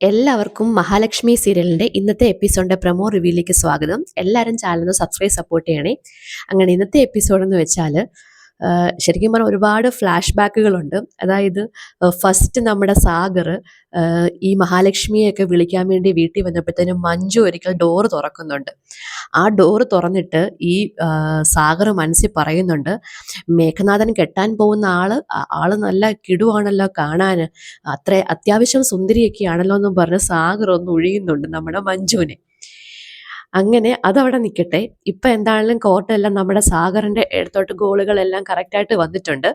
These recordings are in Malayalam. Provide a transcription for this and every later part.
എല്ലാവർക്കും മഹാലക്ഷ്മി സീരിയലിന്റെ ഇന്നത്തെ എപ്പിസോഡിന്റെ പ്രൊമോ റിവ്യൂയിലേക്ക് സ്വാഗതം. എല്ലാവരും ചാനൽ സബ്സ്ക്രൈബ് സപ്പോർട്ട് ചെയ്യണേ. അങ്ങനെ ഇന്നത്തെ എപ്പിസോഡ് എന്ന് വെച്ചാൽ ശരിക്കും പറഞ്ഞാൽ ഒരുപാട് ഫ്ലാഷ് ബാക്കുകളുണ്ട് അതായത് ഫസ്റ്റ് നമ്മുടെ സാഗർ ഈ മഹാലക്ഷ്മിയെയൊക്കെ വിളിക്കാൻ വേണ്ടി വീട്ടിൽ വന്നപ്പോഴത്തേനും മഞ്ജു ഒരിക്കൽ ഡോറ് തുറക്കുന്നുണ്ട്. ആ ഡോറ് തുറന്നിട്ട് ഈ സാഗർ മനസ്സിൽ പറയുന്നുണ്ട് മേഘനാഥൻ കെട്ടാൻ പോകുന്ന ആൾ ആൾ നല്ല കിടുവാണല്ലോ കാണാൻ അത്ര അത്യാവശ്യം സുന്ദരിയൊക്കെ ആണല്ലോ എന്നും പറഞ്ഞ് സാഗർ ഒന്ന് ഒഴിയുന്നുണ്ട് നമ്മുടെ മഞ്ജുവിനെ. അങ്ങനെ അതവിടെ നിൽക്കട്ടെ ഇപ്പം എന്താണെങ്കിലും കോർട്ടെല്ലാം നമ്മുടെ സാഗറിന്റെ ഇടത്തോട്ട് ഗോളുകളെല്ലാം കറക്റ്റായിട്ട് വന്നിട്ടുണ്ട്.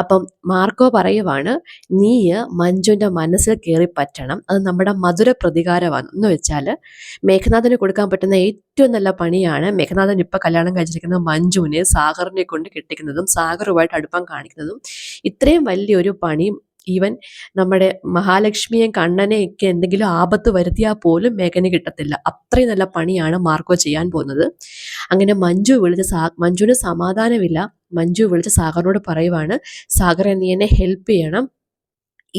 അപ്പം മാർക്കോ പറയുവാണ് നീ മഞ്ജുവിന്റെ മനസ്സിൽ കയറി പറ്റണം. അത് നമ്മുടെ മധുര പ്രതികാരമാണ്. എന്ന് വെച്ചാൽ മേഘനാഥന് കൊടുക്കാൻ പറ്റുന്ന ഏറ്റവും നല്ല പണിയാണ് മേഘനാഥൻ ഇപ്പം കല്യാണം കഴിച്ചിരിക്കുന്ന മഞ്ജുവിനെ സാഗറിനെ കൊണ്ട് കെട്ടിക്കുന്നതും സാഗറുമായിട്ട് അടുപ്പം കാണിക്കുന്നതും. ഇത്രയും വലിയൊരു പണി ഈവൻ നമ്മുടെ മഹാലക്ഷ്മിയും കണ്ണനെയൊക്കെ എന്തെങ്കിലും ആപത്ത് വരുത്തിയാൽ പോലും മേഘന് കിട്ടത്തില്ല. അത്രയും നല്ല പണിയാണ് മാർക്കോ ചെയ്യാൻ പോകുന്നത്. അങ്ങനെ മഞ്ജു വിളിച്ച് സാ മഞ്ജുവിന് സമാധാനമില്ല. മഞ്ജു വിളിച്ച് സാഗറിനോട് പറയുവാണ് സാഗറെ നീ എന്നെ ഹെൽപ്പ് ചെയ്യണം.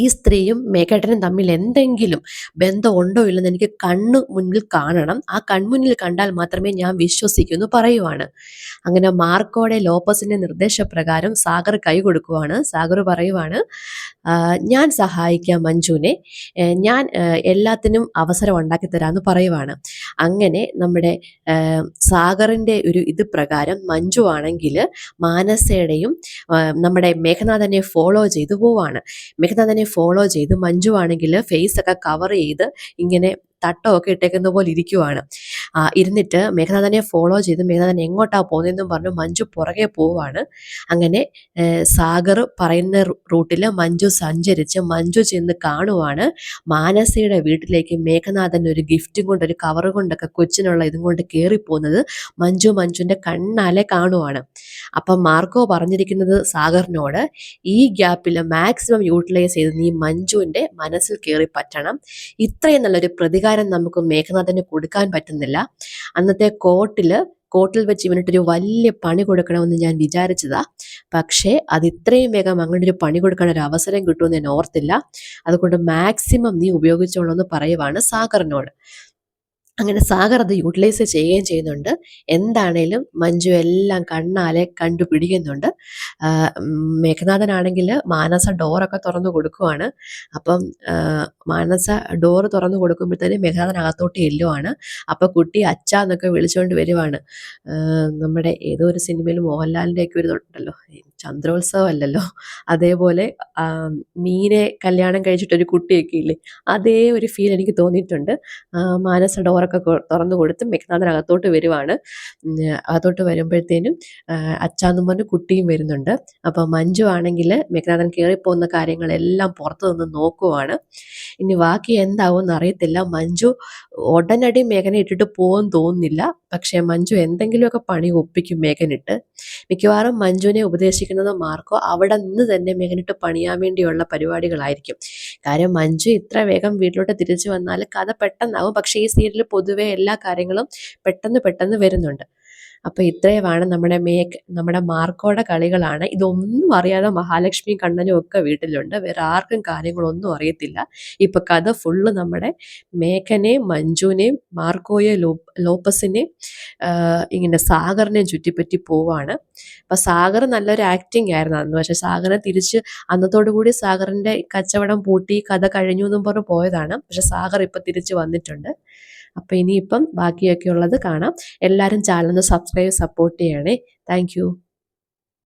ഈ സ്ത്രീയും മേഘേട്ടനും തമ്മിൽ എന്തെങ്കിലും ബന്ധം ഉണ്ടോ ഇല്ലെന്ന് എനിക്ക് കണ്ണു മുന്നിൽ കാണണം. ആ കൺമുന്നിൽ കണ്ടാൽ മാത്രമേ ഞാൻ വിശ്വസിക്കുന്നു പറയുവാണ്. അങ്ങനെ മാർക്കോടെ ലോപ്പസിന്റെ നിർദ്ദേശപ്രകാരം സാഗർ കൈ കൊടുക്കുവാണ്. സാഗർ പറയുവാണ് ഞാൻ സഹായിക്കാം മഞ്ജുവിനെ. ഞാൻ എല്ലാത്തിനും അവസരം ഉണ്ടാക്കി തരാമെന്ന് പറയുവാണ്. അങ്ങനെ നമ്മുടെ സാഗറിന്റെ ഒരു ഇത് പ്രകാരം മഞ്ജു ആണെങ്കിൽ മാനസയുടെയും നമ്മുടെ മേഘനാഥനെ ഫോളോ ചെയ്തു പോവാണ്. മേഘനാഥനെ ഫോളോ ചെയ്ത് മഞ്ജു ആണെങ്കിൽ ഫേസ് ഒക്കെ കവർ ചെയ്ത് ഇങ്ങനെ തട്ടമൊക്കെ ഇട്ടേക്കുന്ന പോലെ ഇരിക്കുവാണ്. ഇരുന്നിട്ട് മേഘനാഥനെ ഫോളോ ചെയ്ത് മേഘനാഥൻ എങ്ങോട്ടാ പോകുന്നതെന്നും പറഞ്ഞു മഞ്ജു പുറകെ പോവാണ് അങ്ങനെ സാഗർ പറയുന്ന റൂട്ടിൽ മഞ്ജു സഞ്ചരിച്ച് മഞ്ജു ചെന്ന് കാണുവാണ്. മാനസയുടെ വീട്ടിലേക്ക് മേഘനാഥൻ ഒരു ഗിഫ്റ്റും കൊണ്ട് ഒരു കവർ കൊണ്ടൊക്കെ കൊച്ചിനുള്ള ഇതും കൊണ്ട് കയറിപ്പോകുന്നത് മഞ്ജു മഞ്ജുവിന്റെ കണ്ണാലെ കാണുവാണ്. അപ്പം മാർക്കോ പറഞ്ഞിരിക്കുന്നത് സാഗറിനോട് ഈ ഗ്യാപ്പിൽ മാക്സിമം യൂട്ടിലൈസ് ചെയ്ത് നീ മഞ്ജുവിന്റെ മനസ്സിൽ കയറി പറ്റണം. ഇത്രയും നല്ലൊരു പ്രതികാരം നമുക്ക് മേഘനാഥന് കൊടുക്കാൻ പറ്റുന്നില്ല. അന്നത്തെ കോർട്ടിൽ കോർട്ടിൽ വെച്ച് ഇവനിട്ടൊരു വലിയ പണി കൊടുക്കണമെന്ന് ഞാൻ വിചാരിച്ചതാ. പക്ഷേ അത് ഇത്രയും വേഗം അങ്ങനെ ഒരു പണി കൊടുക്കാൻ ഒരു അവസരം കിട്ടുമെന്ന് ഞാൻ ഓർത്തില്ല. അതുകൊണ്ട് മാക്സിമം നീ ഉപയോഗിച്ചോളൂ എന്ന് പറയുവാണ് സാഗറിനോട്. അങ്ങനെ സാഗർ അത് യൂട്ടിലൈസ് ചെയ്യുകയും ചെയ്യുന്നുണ്ട്. എന്താണേലും മഞ്ജു എല്ലാം കണ്ണാലെ കണ്ടുപിടിക്കുന്നുണ്ട്. മേഘനാഥനാണെങ്കിൽ മാനസ ഡോറൊക്കെ തുറന്നു കൊടുക്കുവാണ്. അപ്പം മാനസ ഡോറ് തുറന്നു കൊടുക്കുമ്പോഴത്തേനും മേഘനാഥൻ അകത്തോട്ട് ചെല്ലുവാണ്. അപ്പോൾ കുട്ടി അച്ഛ എന്നൊക്കെ വിളിച്ചുകൊണ്ട് വരുവാണ്. നമ്മുടെ ഏതോ ഒരു സിനിമയിൽ മോഹൻലാലിന്റെയൊക്കെ ഒരു ഈ ചന്ദ്രോത്സവം അല്ലല്ലോ അതേപോലെ മീനെ കല്യാണം കഴിച്ചിട്ട് ഒരു കുട്ടിയൊക്കെ ഇല്ലേ അതേ ഒരു ഫീൽ എനിക്ക് തോന്നിയിട്ടുണ്ട്. മാനസ ഡോറൊക്കെ തുറന്നു കൊടുത്ത് മെക്നാഥൻ അകത്തോട്ട് വരുവാണ് അകത്തോട്ട് വരുമ്പോഴത്തേനും അച്ചാന്നും പറഞ്ഞ് കുട്ടിയും വരുന്നുണ്ട്. അപ്പോൾ മഞ്ജു ആണെങ്കിൽ മെക്നാഥൻ കയറിപ്പോകുന്ന കാര്യങ്ങളെല്ലാം പുറത്തു നിന്ന് നോക്കുവാണ്. ഇനി ബാക്കി എന്താവും അറിയത്തില്ല. മഞ്ജു ഉടനടി മേഘനെ ഇട്ടിട്ട് പോകാൻ തോന്നുന്നില്ല. പക്ഷേ മഞ്ജു എന്തെങ്കിലുമൊക്കെ പണി ഒപ്പിക്കും മേഘനിട്ട്. മിക്കവാറും മഞ്ജുവിനെ ഉപദേശിക്കുന്നത് മാർക്കോ അവിടെ നിന്ന് തന്നെ മേഘനിട്ട് പണിയാൻ വേണ്ടിയുള്ള പരിപാടികളായിരിക്കും. കാര്യം മഞ്ജു ഇത്ര വേഗം വീട്ടിലോട്ട് തിരിച്ചു വന്നാൽ കഥ പെട്ടെന്നാവും. പക്ഷേ ഈ സീരിയലിൽ പൊതുവെ എല്ലാ കാര്യങ്ങളും പെട്ടെന്ന് പെട്ടെന്ന് വരുന്നുണ്ട്. അപ്പോൾ ഇത്രയുമാണ് നമ്മുടെ മേക്ക് നമ്മുടെ മാർക്കോടെ കളികളാണ്. ഇതൊന്നും അറിയാതെ മഹാലക്ഷ്മി കണ്ണനും ഒക്കെ വീട്ടിലുണ്ട്. വേറെ ആർക്കും കാര്യങ്ങളൊന്നും അറിയത്തില്ല. ഇപ്പൊ കഥ ഫുള്ള് നമ്മുടെ മേഘനെയും മഞ്ജുവിനെയും മാർക്കോയെ ലോ ലോപ്പസിനെയും ഇങ്ങനെ സാഗറിനെയും ചുറ്റിപ്പറ്റി പോവാണ്. അപ്പൊ സാഗർ നല്ലൊരു ആക്ടിങ് ആയിരുന്നു അന്ന്. പക്ഷെ സാഗറിനെ തിരിച്ച് അന്നത്തോടു കൂടി സാഗറിന്റെ കച്ചവടം പൂട്ടി കഥ കഴിഞ്ഞു എന്നും പറഞ്ഞ് പോയതാണ്. പക്ഷെ സാഗർ ഇപ്പൊ തിരിച്ച് വന്നിട്ടുണ്ട്. അപ്പൊ ഇനിയിപ്പം ബാക്കിയൊക്കെ ഉള്ളത് കാണാം. എല്ലാവരും ചാനൽ സബ്സ്ക്രൈബ് സപ്പോർട്ട് ചെയ്യണേ. താങ്ക്